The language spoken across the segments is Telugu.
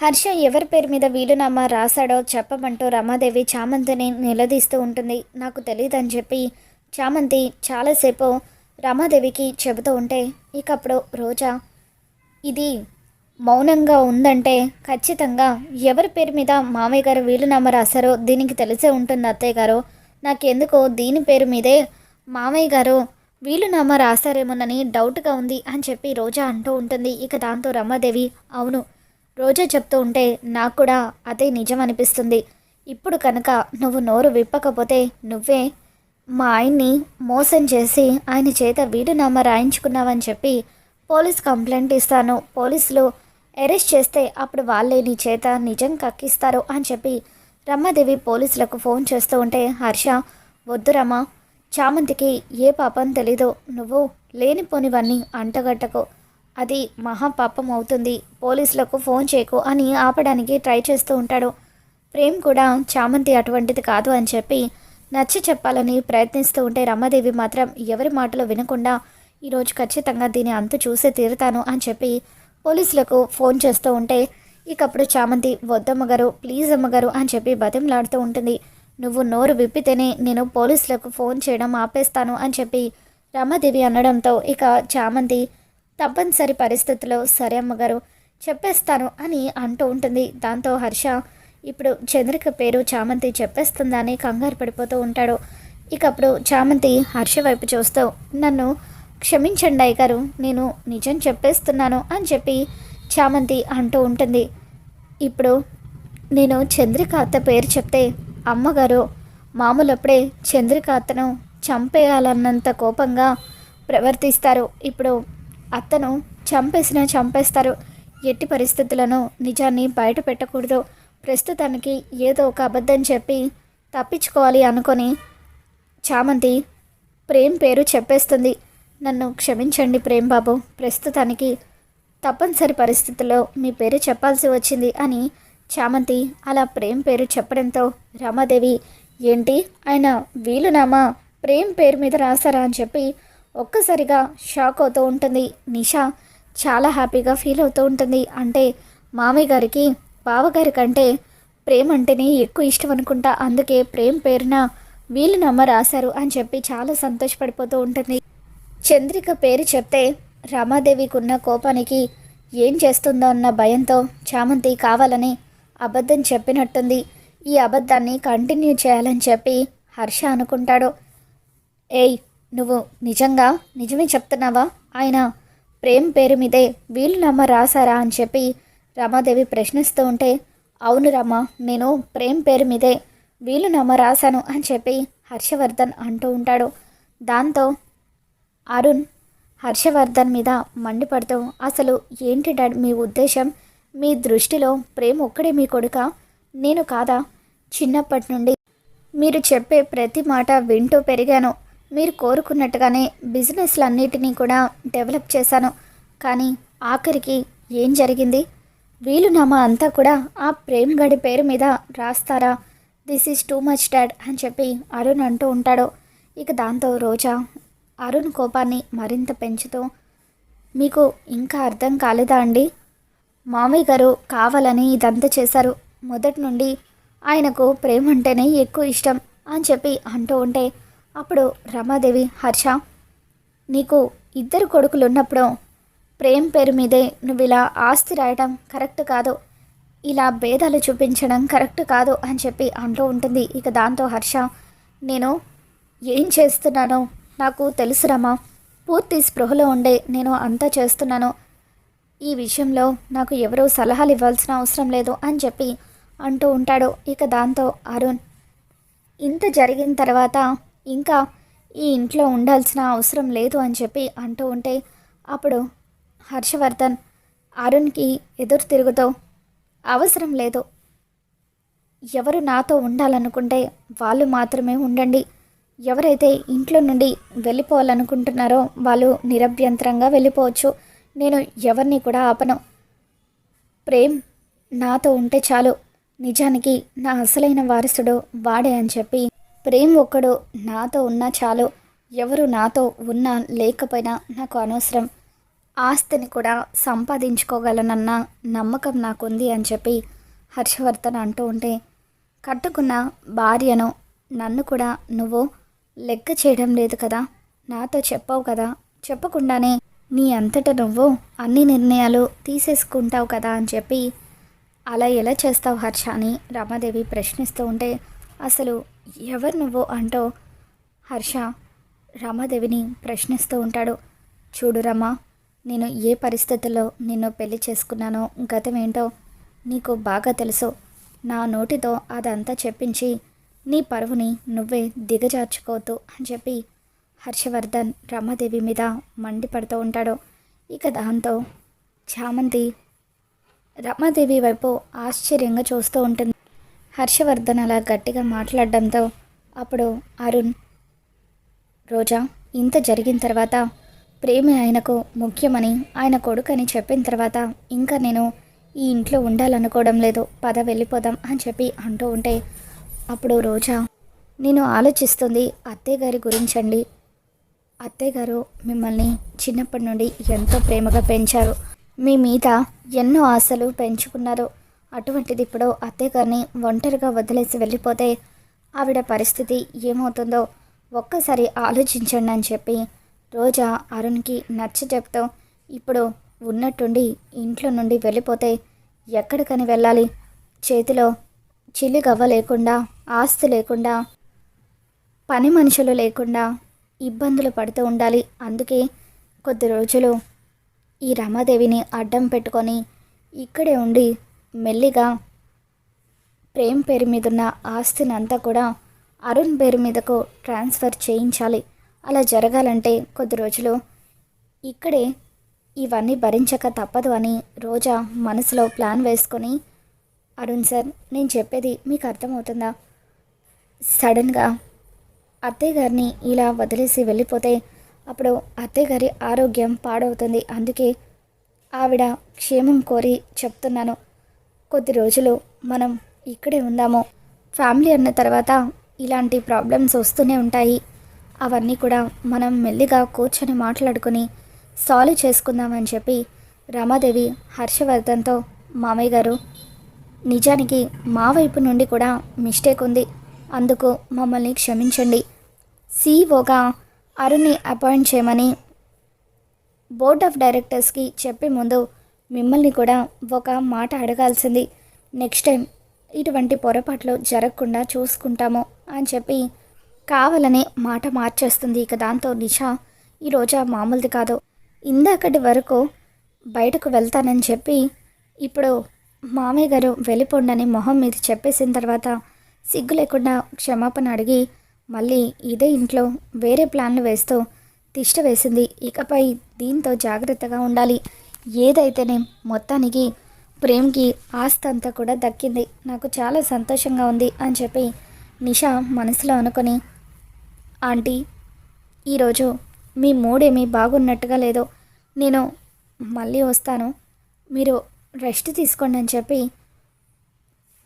హర్ష ఎవరి పేరు మీద వీలునామా రాశాడో చెప్పమంటూ రమాదేవి చామంతిని నిలదీస్తూ ఉంటుంది. నాకు తెలియదని చెప్పి చామంతి చాలాసేపు రమాదేవికి చెబుతూ ఉంటే ఇక అప్పుడు రోజా ఇది మౌనంగా ఉందంటే ఖచ్చితంగా ఎవరి పేరు మీద మామయ్య గారు వీలునామా రాశారో దీనికి తెలిసే ఉంటుంది అత్తయ్య గారు. నాకెందుకో దీని పేరు మీదే మామయ్య గారు వీలునామా రాశారేమోనని డౌట్గా ఉంది అని చెప్పి రోజా అంటూ ఉంటుంది. ఇక దాంతో రమాదేవి అవును రోజా చెప్తూ ఉంటే నాకు కూడా అదే నిజం అనిపిస్తుంది. ఇప్పుడు కనుక నువ్వు నోరు విప్పకపోతే నువ్వే మా ఆయన్ని మోసం చేసి ఆయన చేత వీడునామా రాయించుకున్నావని చెప్పి పోలీస్ కంప్లైంట్ ఇస్తాను. పోలీసులు అరెస్ట్ చేస్తే అప్పుడు వాళ్ళే నీ చేత నిజం కక్కిస్తారు అని చెప్పి రమాదేవి పోలీసులకు ఫోన్ చేస్తూ ఉంటే హర్ష వద్దు రమ్మ చామంతికి ఏ పాపం తెలీదు. నువ్వు లేనిపోనివన్నీ అంటగట్టకు. అది మహాపాపం అవుతుంది. పోలీసులకు ఫోన్ చేయకు అని ఆపడానికి ట్రై చేస్తూ ఉంటాడు. ప్రేమ్ కూడా చామంతి అటువంటిది కాదు అని చెప్పి నచ్చి చెప్పాలని ప్రయత్నిస్తూ ఉంటే రమాదేవి మాత్రం ఎవరి మాటలు వినకుండా ఈరోజు ఖచ్చితంగా దీని అంతు చూసే తీరుతాను అని చెప్పి పోలీసులకు ఫోన్ చేస్తూ ఉంటే ఇకప్పుడు చామంతి వద్దమ్మగారు ప్లీజ్ అమ్మగారు అని చెప్పి బతిమలాడుతూ ఉంటుంది. నువ్వు నోరు విప్పితేనే నేను పోలీసులకు ఫోన్ చేయడం ఆపేస్తాను అని చెప్పి రమాదేవి అనడంతో ఇక చామంతి తప్పనిసరి పరిస్థితుల్లో సరే అమ్మగారు చెప్పేస్తాను అని అంటూ ఉంటుంది. దాంతో హర్ష ఇప్పుడు చంద్రిక పేరు చామంతి చెప్పేస్తుందని కంగారు పడిపోతూ ఉంటాడు. ఇక అప్పుడు చామంతి హర్ష వైపు చూస్తూ నన్ను క్షమించండి అయ్యగారు నేను నిజం చెప్పేస్తున్నాను అని చెప్పి చామంతి అంటూ ఉంటుంది. ఇప్పుడు నేను చంద్రిక అత్త పేరు చెప్తే అమ్మగారు మామూలప్పుడే చంద్రిక అత్తను చంపేయాలన్నంత కోపంగా ప్రవర్తిస్తారు. ఇప్పుడు అత్తను చంపేసినా చంపేస్తారు. ఎట్టి పరిస్థితులను నిజాన్ని బయట పెట్టకూడదు. ప్రస్తుతానికి ఏదో ఒక అబద్ధం చెప్పి తప్పించుకోవాలి అనుకొని చామంతి ప్రేమ్ పేరు చెప్పేస్తుంది. నన్ను క్షమించండి ప్రేమ్ బాబు ప్రస్తుతానికి తప్పనిసరి పరిస్థితుల్లో మీ పేరు చెప్పాల్సి వచ్చింది అని చామంతి అలా ప్రేమ్ పేరు చెప్పడంతో రమాదేవి ఏంటి? ఆయన వీలునామా? ప్రేమ్ పేరు మీద రాస్తారా? అని చెప్పి ఒక్కసారిగా షాక్ అవుతూ ఉంటుంది. నిషా చాలా హ్యాపీగా ఫీల్ అవుతూ ఉంటుంది. అంటే మామయ్య గారికి బావగారి కంటే ప్రేమ్ అంటేనే ఎక్కువ ఇష్టం అనుకుంటా. అందుకే ప్రేమ్ పేరున వీలునామా రాశారు అని చెప్పి చాలా సంతోషపడిపోతూ ఉంటుంది. చంద్రిక పేరు చెప్తే రమాదేవికి ఉన్న కోపానికి ఏం చేస్తుందో అన్న భయంతో చామంతి కావాలని అబద్ధం చెప్పినట్టుంది. ఈ అబద్ధాన్ని కంటిన్యూ చేయాలని చెప్పి హర్ష అనుకుంటాడు. ఏయ్ నువ్వు నిజంగా నిజమే చెప్తున్నావా? ఆయన ప్రేమ్ పేరు మీదే వీలునామా రాశారా అని చెప్పి రమాదేవి ప్రశ్నిస్తూ ఉంటే అవును రమ నేను ప్రేమ్ పేరు మీదే వీలునామా రాశాను అని చెప్పి హర్షవర్ధన్ అంటూ ఉంటాడు. దాంతో అరుణ్ హర్షవర్ధన్ మీద మండిపడుతూ అసలు ఏంటి డాడ్ మీ ఉద్దేశం? మీ దృష్టిలో ప్రేమ్ ఒక్కడే మీ కొడుక? నేను కాదా? చిన్నప్పటి నుండి మీరు చెప్పే ప్రతి మాట వింటూ పెరిగాను. మీరు కోరుకున్నట్టుగానే బిజినెస్లన్నిటినీ కూడా డెవలప్ చేశాను. కానీ ఆఖరికి ఏం జరిగింది? వీలునామా అంతా కూడా ఆ ప్రేమ్ గడి పేరు మీద రాస్తారా? This is too much dad అని చెప్పి అరుణ్ అంటూ ఉంటాడు. ఇక దాంతో రోజా అరుణ్ కోపాన్ని మరింత పెంచుతూ మీకు ఇంకా అర్థం కాలేదా అండి? మామయ్య గారు కావాలని ఇదంతా చేశారు. మొదటి నుండి ఆయనకు ప్రేమ అంటేనే ఎక్కువ ఇష్టం అని చెప్పి అంటూ ఉంటే అప్పుడు రమాదేవి హర్ష నీకు ఇద్దరు కొడుకులు ఉన్నప్పుడు ప్రేమ్ పేరు మీదే నువ్వు ఇలా ఆస్తి రాయడం కరెక్ట్ కాదు. ఇలా భేదాలు చూపించడం కరెక్ట్ కాదు అని చెప్పి అంటూ ఉంటుంది. ఇక దాంతో హర్ష నేను ఏం చేస్తున్నానో నాకు తెలుసురమ్మా పూర్తి స్పృహలో ఉండే నేను అంతా చేస్తున్నాను. ఈ విషయంలో నాకు ఎవరూ సలహాలు ఇవ్వాల్సిన అవసరం లేదు అని చెప్పి అంటూ ఉంటాడు. ఇక దాంతో అరుణ్ ఇంత జరిగిన తర్వాత ఇంకా ఈ ఇంట్లో ఉండాల్సిన అవసరం లేదు అని చెప్పి అంటూ ఉంటే అప్పుడు హర్షవర్ధన్ అరుణ్కి ఎదురు తిరుగుతూ అవసరం లేదు. ఎవరు నాతో ఉండాలనుకుంటే వాళ్ళు మాత్రమే ఉండండి. ఎవరైతే ఇంట్లో నుండి వెళ్ళిపోవాలనుకుంటున్నారో వాళ్ళు నిరభ్యంతరంగా వెళ్ళిపోవచ్చు. నేను ఎవరిని కూడా ఆపను. ప్రేమ్ నాతో ఉంటే చాలు. నిజానికి నా అసలైన వారసుడు వాడే అని చెప్పి ప్రేమ్ ఒక్కడు నాతో ఉన్నా చాలు. ఎవరు నాతో ఉన్నా లేకపోయినా నాకు అనవసరం. ఆస్తిని కూడా సంపాదించుకోగలనన్న నమ్మకం నాకుంది అని చెప్పి హర్షవర్ధన్ అంటూ ఉంటే కట్టుకున్న భార్యను నన్ను కూడా నువ్వు లెక్క చేయడం లేదు కదా? నాతో చెప్పావు కదా? చెప్పకుండానే నీ అంతట నువ్వు అన్ని నిర్ణయాలు తీసేసుకుంటావు కదా అని చెప్పి అలా ఎలా చేస్తావు హర్ష అని రమాదేవి ప్రశ్నిస్తూ ఉంటే అసలు ఎవరు నువ్వు అంటూ హర్ష రమాదేవిని ప్రశ్నిస్తూ ఉంటాడు. చూడు రమా నేను ఏ పరిస్థితుల్లో నిన్ను పెళ్ళి చేసుకున్నానో గతమేంటో నీకు బాగా తెలుసు. నా నోటితో అదంతా చెప్పించి నీ పరువుని నువ్వే దిగజార్చుకోవద్దు అని చెప్పి హర్షవర్ధన్ రమాదేవి మీద మండిపడుతూ ఉంటాడు. ఇక దాంతో చామంతి రమాదేవి వైపు ఆశ్చర్యంగా చూస్తూ ఉంటుంది. హర్షవర్ధన్ అలా గట్టిగా మాట్లాడడంతో అప్పుడు అరుణ్ రోజా ఇంత జరిగిన తర్వాత ప్రేమి ఆయనకు ముఖ్యమని ఆయన కొడుకని చెప్పిన తర్వాత ఇంకా నేను ఈ ఇంట్లో ఉండాలనుకోవడం లేదు పద వెళ్ళిపోదాం అని చెప్పి అంటూ ఉంటే అప్పుడు రోజా నేను ఆలోచిస్తుంది అత్తయ్య గారి గురించండి. అత్తయ్య గారు మిమ్మల్ని చిన్నప్పటి నుండి ఎంతో ప్రేమగా పెంచారు. మీ మీద ఎన్నో ఆశలు పెంచుకున్నారు. అటువంటిది ఇప్పుడు అత్తయ్య గారిని ఒంటరిగా వదిలేసి వెళ్ళిపోతే ఆవిడ పరిస్థితి ఏమవుతుందో ఒక్కసారి ఆలోచించండి అని చెప్పి రోజా అరుణ్కి నచ్చ చెప్తూ ఇప్పుడు ఉన్నట్టుండి ఇంట్లో నుండి వెళ్ళిపోతే ఎక్కడికని వెళ్ళాలి? చేతిలో చిల్లి గవ్వ లేకుండా ఆస్తి లేకుండా పని మనుషులు లేకుండా ఇబ్బందులు పడుతూ ఉండాలి. అందుకే కొద్ది రోజులు ఈ రమాదేవిని అడ్డం పెట్టుకొని ఇక్కడే ఉండి మెల్లిగా ప్రేమ్ పేరు మీదున్న ఆస్తిని అంతా కూడా అరుణ్ పేరు మీదకు ట్రాన్స్ఫర్ చేయించాలి. అలా జరగాలంటే కొద్ది రోజులు. ఇక్కడే ఇవన్నీ భరించక తప్పదు అని రోజా మనసులో ప్లాన్ వేసుకొని అరుణ్ సార్ నేను చెప్పేది మీకు అర్థమవుతుందా? సడన్గా అత్తయ్య గారిని ఇలా వదిలేసి వెళ్ళిపోతే అప్పుడు అత్తయ్య గారి ఆరోగ్యం పాడవుతుంది. అందుకే ఆవిడ క్షేమం కోరి చెప్తున్నాను. కొద్ది రోజులు మనం ఇక్కడే ఉందాము. ఫ్యామిలీ అన్న తర్వాత ఇలాంటి ప్రాబ్లమ్స్ వస్తూనే ఉంటాయి. అవన్నీ కూడా మనం మెల్లిగా కూర్చొని మాట్లాడుకొని సాల్వ్ చేసుకుందామని చెప్పి రమాదేవి హర్షవర్ధన్తో మామయ్య గారు నిజానికి మా వైపు నుండి కూడా మిస్టేక్ ఉంది. అందుకు మమ్మల్ని క్షమించండి. సిఇఓగా అరుణ్ని అపాయింట్ చేయమని బోర్డ్ ఆఫ్ డైరెక్టర్స్కి చెప్పే ముందు మిమ్మల్ని కూడా ఒక మాట అడగాల్సింది. నెక్స్ట్ టైం ఇటువంటి పొరపాట్లు జరగకుండా చూసుకుంటాము అని చెప్పి కావాలని మాట మార్చేస్తుంది ఇక దాంతో నిషా. ఈ రోజా మామూలుది కాదు. ఇందాకటి వరకు బయటకు వెళ్తానని చెప్పి ఇప్పుడు మామయ్య గారు వెళ్ళిపోండని మొహం మీద చెప్పేసిన తర్వాత సిగ్గు లేకుండా క్షమాపణ అడిగి మళ్ళీ ఇదే ఇంట్లో వేరే ప్లాన్లు వేస్తూ తిష్ట వేసింది. ఇకపై దీంతో జాగ్రత్తగా ఉండాలి. ఏదైతేనే మొత్తానికి ప్రేమ్కి ఆస్తి అంతా కూడా దక్కింది. నాకు చాలా సంతోషంగా ఉంది అని చెప్పి నిషా మనసులో అనుకొని ఆంటీ ఈరోజు మీ మూడేమీ బాగున్నట్టుగా లేదు. నేను మళ్ళీ వస్తాను. మీరు రెస్ట్ తీసుకోండి అని చెప్పి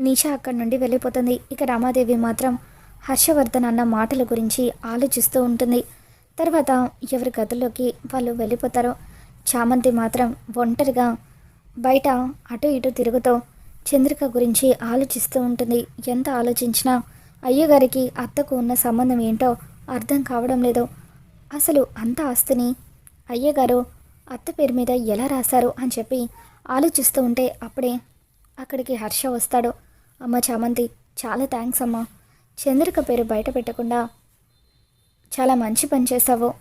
నిషా అక్కడి నుండి వెళ్ళిపోతుంది. ఇక రామాదేవి మాత్రం హర్షవర్ధన్ అన్న మాటల గురించి ఆలోచిస్తూ ఉంటుంది. తర్వాత ఎవరి గదిలోకి వాళ్ళు వెళ్ళిపోతారో చామంతి మాత్రం ఒంటరిగా బయట అటు ఇటు తిరుగుతూ చంద్రిక గురించి ఆలోచిస్తూ ఉంటుంది. ఎంత ఆలోచించినా అయ్యగారికి అత్తకు ఉన్న సంబంధం ఏంటో అర్థం కావడం లేదు. అసలు అంత ఆస్తిని అయ్యగారు అత్త పేరు మీద ఎలా రాశారు అని చెప్పి ఆలోచిస్తూ ఉంటే అప్పుడే అక్కడికి హర్ష వస్తాడు. అమ్మ చామంతి చాలా థ్యాంక్స్ అమ్మా. చంద్రిక పేరు బయట పెట్టకుండా చాలా మంచి పని చేశావు.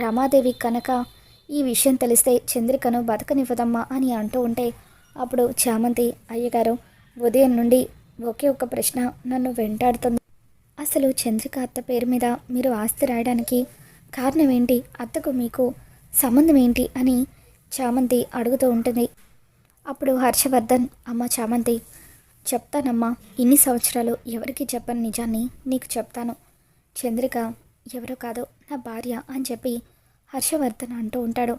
రమాదేవి కనుక ఈ విషయం తెలిస్తే చంద్రికను బతకనివ్వదమ్మా అని అంటూ ఉంటే అప్పుడు చామంతి అయ్యగారు ఉదయం నుండి ఒకే ఒక ప్రశ్న నన్ను వెంటాడుతుంది. అసలు చంద్రిక అత్త పేరు మీద మీరు ఆస్తి రాయడానికి కారణం ఏంటి? అత్తకు మీకు సంబంధం ఏంటి? అని చామంతి అడుగుతూ ఉంటుంది. అప్పుడు హర్షవర్ధన్ అమ్మ చామంతి చెప్తానమ్మా ఇన్ని సంవత్సరాలు ఎవరికి చెప్పని నిజాన్ని నీకు చెప్తాను. చంద్రిక ఎవరో కాదు నా భార్య అని చెప్పి హర్షవర్ధన్ అంటూ ఉంటాడు.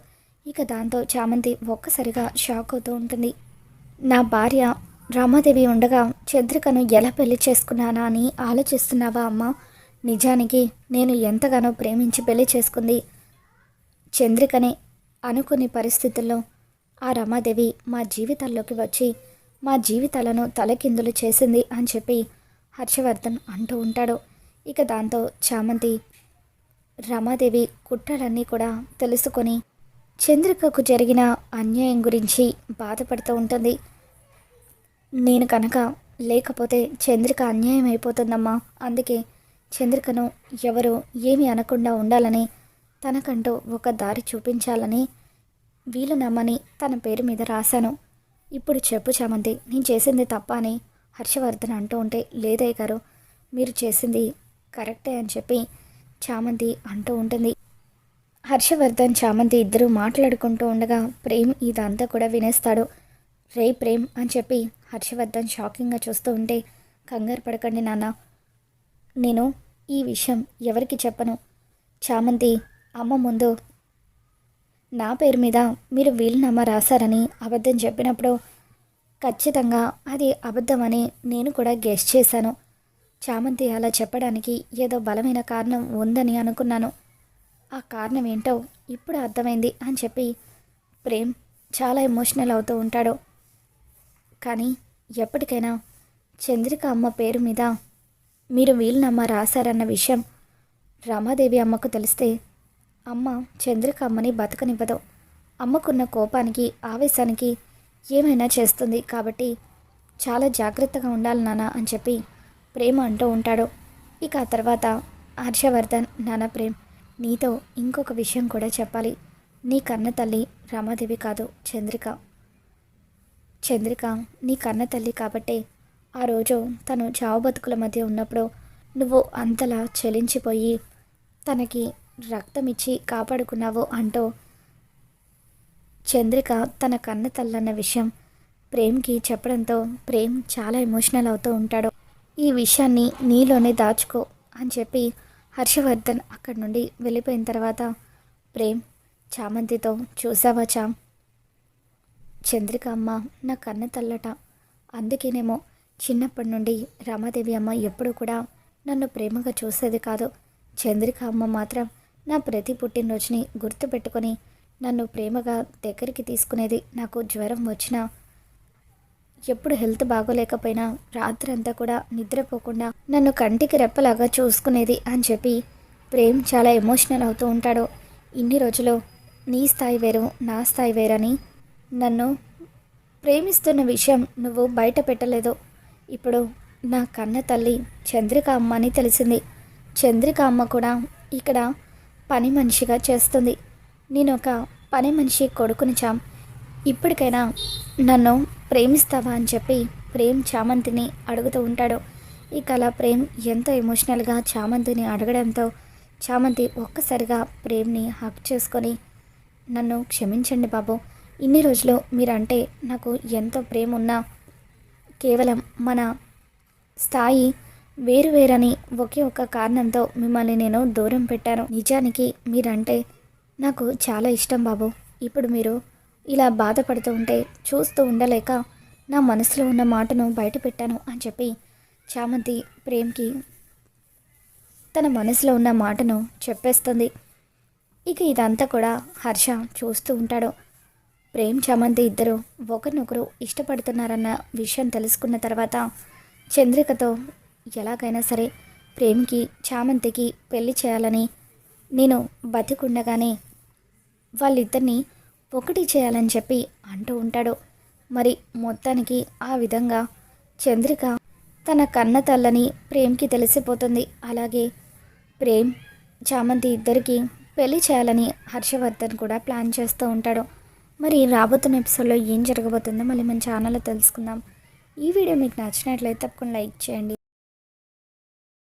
ఇక దాంతో చామంతి ఒక్కసారిగా షాక్ అవుతూ ఉంటుంది. నా భార్య రామాదేవి ఉండగా చంద్రికను ఎలా పెళ్ళి చేసుకున్నానా అని ఆలోచిస్తున్నావా అమ్మ? నిజానికి నేను ఎంతగానో ప్రేమించి పెళ్ళి చేసుకుంది. చంద్రికనే అనుకునే పరిస్థితుల్లో ఆ రమాదేవి మా జీవితాల్లోకి వచ్చి మా జీవితాలను తలకిందులు చేసింది అని చెప్పి హర్షవర్ధన్ అంటూ ఉంటాడు. ఇక దాంతో చామంతి రమాదేవి కుట్రలన్నీ కూడా తెలుసుకొని చంద్రికకు జరిగిన అన్యాయం గురించి బాధపడుతూ ఉంటుంది. నేను కనుక లేకపోతే చంద్రిక అన్యాయం అయిపోతుందమ్మా. అందుకే చంద్రికను ఎవరు ఏమీ అనకుండా ఉండాలని తనకంటూ ఒక దారి చూపించాలని వీలు నమ్మని తన పేరు మీద రాశాను. ఇప్పుడు చెప్పు చామంతి నేను చేసింది తప్ప అని హర్షవర్ధన్ అంటూ ఉంటే లేదయ్య గారు మీరు చేసింది కరెక్టే అని చెప్పి చామంతి అంటూ ఉంటుంది. హర్షవర్ధన్ చామంతి ఇద్దరు మాట్లాడుకుంటూ ఉండగా ప్రేమ్ ఇదంతా కూడా వినేస్తాడు. రే ప్రేమ్ అని చెప్పి హర్షవర్ధన్ షాకింగ్గా చూస్తూ ఉంటే కంగారు పడకండి నాన్న. నేను ఈ విషయం ఎవరికి చెప్పను. చామంతి అమ్మ ముందు నా పేరు మీద మీరు వీలునామా రాశారని అబద్ధం చెప్పినప్పుడు ఖచ్చితంగా అది అబద్ధమని నేను కూడా గెస్ట్ చేశాను. చామంతి అలా చెప్పడానికి ఏదో బలమైన కారణం ఉందని అనుకున్నాను. ఆ కారణం ఏంటో ఇప్పుడు అర్థమైంది అని చెప్పి ప్రేమ్ చాలా ఎమోషనల్ అవుతూ ఉంటాడు. కానీ ఎప్పటికైనా చంద్రిక అమ్మ పేరు మీద మీరు వీలునమ్మ రాశారన్న విషయం రమాదేవి అమ్మకు తెలిస్తే అమ్మ చంద్రిక అమ్మని బతకనివ్వదు. అమ్మకున్న కోపానికి ఆవేశానికి ఏమైనా చేస్తుంది కాబట్టి చాలా జాగ్రత్తగా ఉండాలి నాన్న అని చెప్పి ప్రేమ అంటూ ఉంటాడు. ఇక ఆ తర్వాత హర్షవర్ధన్ నాన్న ప్రేమ్ నీతో ఇంకొక విషయం కూడా చెప్పాలి. నీ కన్న తల్లి రమాదేవి కాదు చంద్రిక. చంద్రిక నీ కన్న తల్లి కాబట్టే ఆ రోజు తను చావు బతుకుల మధ్య ఉన్నప్పుడు నువ్వు అంతలా చెలించిపోయి తనకి రక్తం ఇచ్చి కాపాడుకున్నావు అంటూ చంద్రిక తన కన్న తల్లన్న విషయం ప్రేమ్కి చెప్పడంతో ప్రేమ్ చాలా ఎమోషనల్ అవుతూ ఉంటాడు. ఈ విషయాన్ని నీలోనే దాచుకో అని చెప్పి హర్షవర్ధన్ అక్కడి నుండి వెళ్ళిపోయిన తర్వాత ప్రేమ్ చామంతితో చూసావా చామ్? చంద్రిక అమ్మ నా కన్న తల్లట. అందుకేనేమో చిన్నప్పటి నుండి రమాదేవి అమ్మ ఎప్పుడూ కూడా నన్ను ప్రేమగా చూసేది కాదు. చంద్రిక అమ్మ మాత్రం నా ప్రతి పుట్టినరోజుని గుర్తుపెట్టుకొని నన్ను ప్రేమగా దగ్గరికి తీసుకునేది నాకు జ్వరం వచ్చినా ఎప్పుడు హెల్త్ బాగోలేకపోయినా రాత్రంతా కూడా నిద్రపోకుండా నన్ను కంటికి రెప్పలాగా చూసుకునేది అని చెప్పి ప్రేమ్ చాలా ఎమోషనల్ అవుతూ ఉంటాడు. ఇన్ని రోజులు నీ స్థాయి వేరు నా స్థాయి వేరని నన్ను ప్రేమిస్తున్న విషయం నువ్వు బయట పెట్టలేదు. ఇప్పుడు నా కన్న తల్లి చంద్రిక అమ్మ అని తెలిసింది. చంద్రిక అమ్మ కూడా ఇక్కడ పని మనిషిగా చేస్తుంది. నేను ఒక పని మనిషి కొడుకుని చాం. ఇప్పటికైనా నన్ను ప్రేమిస్తావా అని చెప్పి ప్రేమ్ చామంతిని అడుగుతూ ఉంటాడు. ఇక అలా ప్రేమ్ ఎంతో ఎమోషనల్గా చామంతిని అడగడంతో చామంతి ఒక్కసారిగా ప్రేమ్ని హక్ చేసుకొని నన్ను క్షమించండి బాబు. ఇన్ని రోజులు మీరంటే నాకు ఎంతో ప్రేమ ఉన్నా కేవలం మన స్థాయి వేరు వేరని ఒకే ఒక్క కారణంతో మిమ్మల్ని నేను దూరం పెట్టాను. నిజానికి మీరంటే నాకు చాలా ఇష్టం బాబు. ఇప్పుడు మీరు ఇలా బాధపడుతూ ఉంటే చూస్తూ ఉండలేక నా మనసులో ఉన్న మాటను బయట పెట్టాను అని చెప్పి చామంతి ప్రేమ్కి తన మనసులో ఉన్న మాటను చెప్పేస్తుంది. ఇక ఇదంతా కూడా హర్ష చూస్తూ ఉంటాడు. ప్రేమ్ చామంతి ఇద్దరు ఒకరినొకరు ఇష్టపడుతున్నారన్న విషయం తెలుసుకున్న తర్వాత చంద్రికతో ఎలాగైనా సరే ప్రేమ్కి చామంతికి పెళ్ళి చేయాలని నేను బతికుండగానే వాళ్ళిద్దరినీ ఒకటి చేయాలని చెప్పి అంటూ ఉంటాడు. మరి మొత్తానికి ఆ విధంగా చంద్రిక తన కన్న తల్లని ప్రేమ్కి తెలిసిపోతుంది. అలాగే ప్రేమ్ చామంతి ఇద్దరికి పెళ్ళి చేయాలని హర్షవర్ధన్ కూడా ప్లాన్ చేస్తూ ఉంటాడు. మరి రాబోతున్న ఎపిసోడ్లో ఏం జరగబోతుందో మళ్ళీ మన ఛానల్లో తెలుసుకుందాం. ఈ వీడియో మీకు నచ్చినట్లయితే తప్పకుండా లైక్ చేయండి.